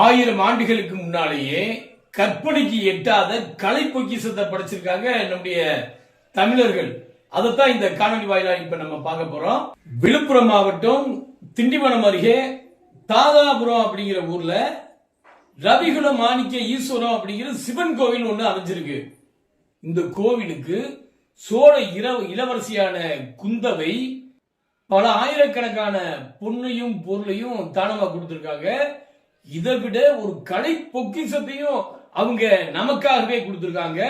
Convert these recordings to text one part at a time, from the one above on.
ஆயிரம் ஆண்டுகளுக்கு முன்னாலேயே கற்பனைக்கு எட்டாத கலை பொக்கிஷத்தை படைச்சிருக்காங்க நம்முடைய தமிழர்கள். அதைத்தான் இந்த காணொலி வாயிலாக இப்ப நம்ம பார்க்க போறோம். விழுப்புரம் மாவட்டம் திண்டிவனம் அருகே தாதாபுரம் அப்படிங்கிற ஊர்ல ரவிகுல மாணிக்க ஈஸ்வரம் அப்படிங்கிற சிவன் கோவில் ஒண்ணு அமைஞ்சிருக்கு. இந்த கோவிலுக்கு சோழ இரவு இளவரசியான குந்தவை பல ஆயிரக்கணக்கான பொண்ணையும் பொருளையும் தானமா கொடுத்திருக்காங்க. இதை விட ஒரு கலை பொக்கிசத்தையும் அவங்க நமக்காகவே கொடுத்துருக்காங்க.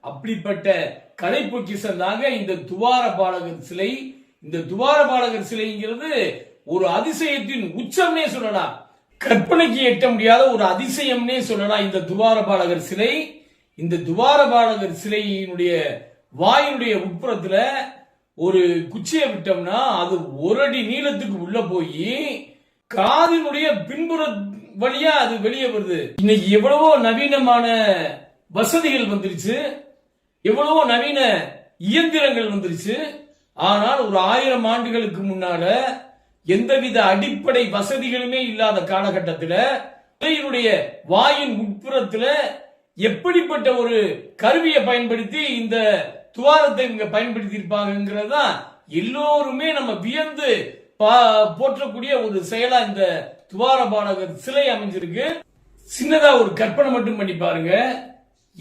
அப்படிப்பட்ட கலை பொக்கிசம் தாங்க இந்த துவார பாலகர் சிலை. இந்த துவார பாலகர் சிலைங்கிறது ஒரு அதிசயத்தின் உச்சம்னே சொல்லலாம். கற்பனைக்கு எட்ட முடியாத ஒரு அதிசயம்னே சொல்லலாம் இந்த துவார பாலகர் சிலை. இந்த துவார பாலகர் சிலையினுடைய வாயினுடைய உட்புறத்துல ஒரு குச்சியை விட்டோம்னா அது ஒரு அடி நீளத்துக்கு உள்ள போய் காதினுடைய பின்புற வழியா அது வெளியே வருது. இன்னைக்கு எவ்வளவோ நவீனமான வசதிகள் வந்துருச்சு. எவ்வளவோ நவீன இயந்திரங்கள் வந்துருச்சு. ஆனால் ஒரு ஆயிரம் ஆண்டுகளுக்கு முன்னால எந்தவித அடிப்படை வசதிகளுமே இல்லாத காலகட்டத்தில் சிலையினுடைய வாயின் உட்புறத்துல எப்படிப்பட்ட ஒரு கருவியை பயன்படுத்தி இந்த துவாரத்தை இவங்க பயன்படுத்தி இருப்பாங்கிறது தான் எல்லோருமே நம்ம வியந்து போற்றக்கூடிய ஒரு செயலா இந்த துவார பாலகர் சிலை அமைஞ்சிருக்கு. சின்னதா ஒரு கற்பனை மட்டும் பண்ணி பாருங்க.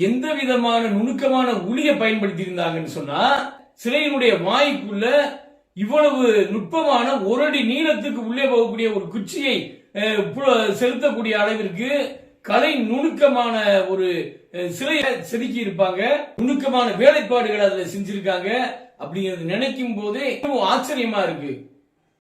எந்த விதமான நுணுக்கமான ஒளியை பயன்படுத்தி இருந்தாங்கன்னு சொன்னா சிலையினுடைய வாய்க்குள்ள இவ்வளவு நுட்பமான ஒரு அடி நீளத்துக்கு உள்ளே போகக்கூடிய ஒரு குச்சியை செலுத்தக்கூடிய அளவிற்கு கலை நுணுக்கமான ஒரு சிலையை செதுக்கி இருப்பாங்க. நுணுக்கமான வேலைப்பாடுகள் அதுல செஞ்சிருக்காங்க. அப்படிங்கிறது நினைக்கும் போதே ஆச்சரியமா இருக்கு.